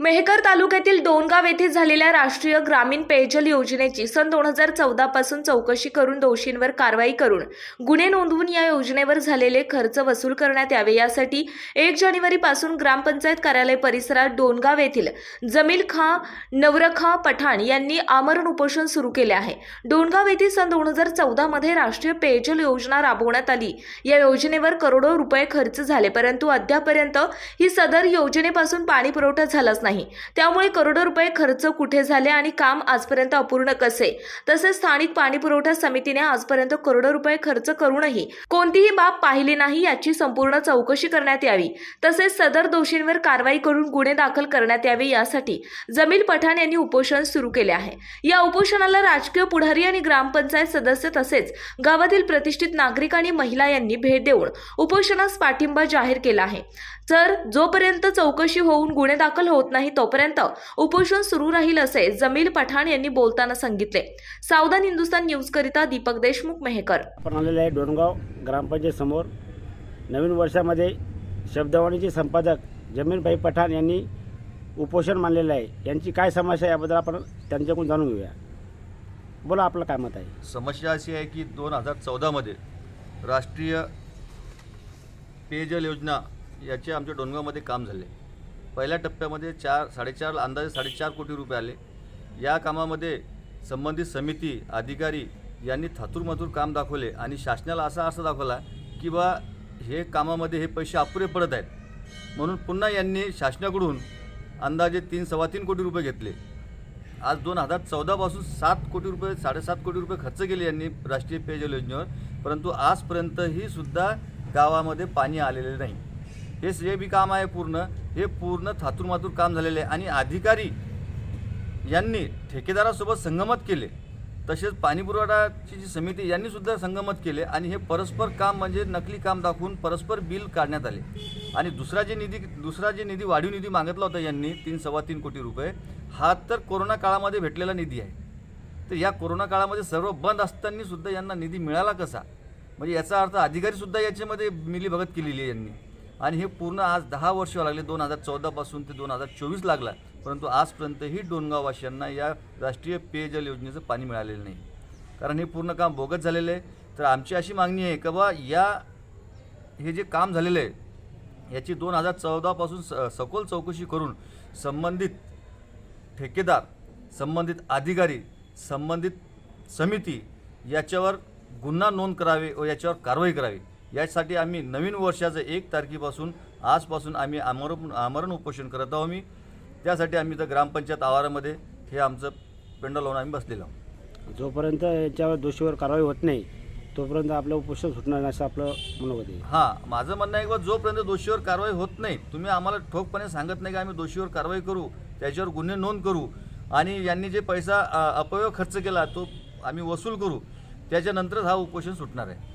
मेहकर तालुक्यातील दोनगाव येथे झालेल्या राष्ट्रीय ग्रामीण पेयजल योजनेची सन दोन हजार चौदा पासून चौकशी करून दोषींवर कारवाई करून गुन्हे नोंदवून या योजनेवर झालेले खर्च वसूल करण्यात यावे. यासाठी एक जानेवारी पासून ग्रामपंचायत कार्यालय परिसरात डोनगाव येथील जमील खां नवरखा पठाण यांनी आमरण उपोषण सुरू केले आहे. डोनगाव येथे सन दोन हजार चौदा मध्ये राष्ट्रीय पेयजल योजना राबवण्यात आली. या योजनेवर करोडो रुपये खर्च झाले परंतु अद्यापर्यंत ही सदर योजनेपासून पाणी पुरवठा झालाच नाही. त्यामुळे करोडो रुपये खर्च कुठे झाले आणि काम आजपर्यंत अपूर्ण कसे? तसेच स्थानिक पाणी पुरवठा समितीने आजपर्यंत करोडो रुपये खर्च करूनही कोणतीही बाब पाहिली नाही याची संपूर्ण चौकशी करण्यात यावी. तसेच सदर दोषींवर कारवाई करून गुन्हे दाखल करण्यात यावे यासाठी जमील पठाण यांनी उपोषण सुरू केले आहे. या उपोषणाला राजकीय पुढारी आणि ग्रामपंचायत सदस्य तसेच गावातील प्रतिष्ठित नागरिक आणि महिला यांनी भेट देऊन उपोषणास पाठिंबा जाहीर केला आहे. तर जोपर्यंत चौकशी होऊन गुन्हे दाखल होत नाही तोपर्यंत उपोषण सुरू राहील असे जमील पठाण यांनी बोलताना सांगितले. सावधान हिंदुस्तान न्यूज करिता दीपक देशमुख मेहकर. आपण आलेलं आहे डोणगाव ग्रामपंचायत समोर नवीन वर्षामध्ये शब्दवाणीचे संपादक जमीनभाई पठाण यांनी उपोषण मानलेलं आहे. यांची काय समस्या याबद्दल आपण त्यांच्याकडून जाणून घेऊया. बोला आपलं काय मत आहे? समस्या अशी आहे की दोन हजार चौदामध्ये राष्ट्रीय पेयजल योजना याचे आमच्या डोनगावमध्ये काम झाले. पहिल्या टप्प्यामध्ये चार साडेचार अंदाजे साडेचार कोटी रुपये आले. या कामामध्ये संबंधित समिती अधिकारी यांनी थातूरमातूर काम दाखवले आणि शासनाला असा अर्थ दाखवला की बा हे कामामध्ये हे पैसे अपुरे पडत आहेत. म्हणून पुन्हा यांनी शासनाकडून अंदाजे तीन सव्वा तीन कोटी रुपये घेतले. आज दोन हजार चौदापासून सात कोटी रुपये साडेसात कोटी रुपये खर्च केले यांनी राष्ट्रीय पेयजल योजनेवर. परंतु आजपर्यंतही सुद्धा गावामध्ये पाणी आलेले नाही. हे जे बी काम आहे पूर्ण. हे पूर्ण थातूरमातूर काम झालेले आहे. आणि अधिकारी यांनी ठेकेदारासोबत संगमत केले. तसेच पाणी पुरवठाची जी समिती यांनीसुद्धा संगमत केले. आणि हे परस्पर काम म्हणजे नकली काम दाखवून परस्पर बिल काढण्यात आले. आणि दुसरा जे निधी दुसरा जे निधी वाढीव निधी मागितला होता यांनी तीन सव्वा तीन कोटी रुपये हा तर कोरोना काळामध्ये भेटलेला निधी आहे. तर या कोरोना काळामध्ये सर्व बंद असताना सुद्धा यांना निधी मिळाला कसा? म्हणजे याचा अर्थ अधिकारीसुद्धा याच्यामध्ये मिलीभगत केलेली आहे यांनी. आणि हे पूर्ण आज दहा वर्ष लागले दोन हजार चौदापासून ते दोन हजार चोवीस लागला परंतु आजपर्यंतही डोनगाववासियांना या राष्ट्रीय पेयजल योजनेचं पाणी मिळालेलं नाही. कारण हे पूर्ण काम बोगस झालेलं आहे. तर आमची अशी मागणी आहे की बा या हे जे काम झालेलं आहे याची दोन हजार चौदापासून स सखोल चौकशी करून संबंधित ठेकेदार संबंधित अधिकारी संबंधित समिती याच्यावर गुन्हा नोंद करावे व याच्यावर कारवाई करावी. यासाठी आम्ही नवीन वर्षाचं एक तारखेपासून आजपासून आम्ही आमरण आमरण उपोषण करत आहोत मी त्यासाठी आम्ही तर ग्रामपंचायत आवारामध्ये हे आमचं पेंडल लावून आम्ही बसलेलो आहोत. जोपर्यंत याच्यावर दोषीवर कारवाई होत नाही तोपर्यंत आपलं उपोषण सुटणार नाही असं आपलं मनोगत आहे हां माझं म्हणणं आहे की जोपर्यंत दोषीवर कारवाई होत नाही तुम्ही आम्हाला ठोकपणे सांगत नाही की आम्ही दोषीवर कारवाई करू त्याच्यावर गुन्हे नोंद करू आणि यांनी जे पैसा अपव्यय खर्च केला तो आम्ही वसूल करू त्याच्यानंतरच हा उपोषण सुटणार आहे.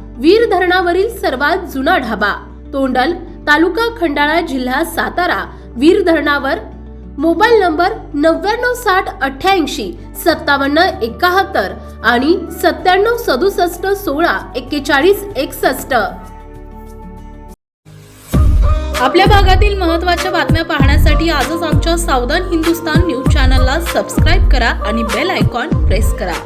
वीर धरणावरील सर्वात जुना ढाबा. तोंडल तालुका खंडाळा जिल्हा सातारा. वीर धरणावर मोबाईल नंबर नव्याण्णव साठ अठ्ठ्याऐंशी सत्तावन्न एकाहत्तर आणि सत्त्याण्णव सदुसष्ट सोळा एक्केचाळीस एकसष्ट. आपल्या भागातील महत्त्वाच्या बातम्या पाहण्यासाठी आजच आमच्या सावधान हिंदुस्तान न्यूज चॅनलला सबस्क्राईब करा आणि बेल आयकॉन प्रेस करा.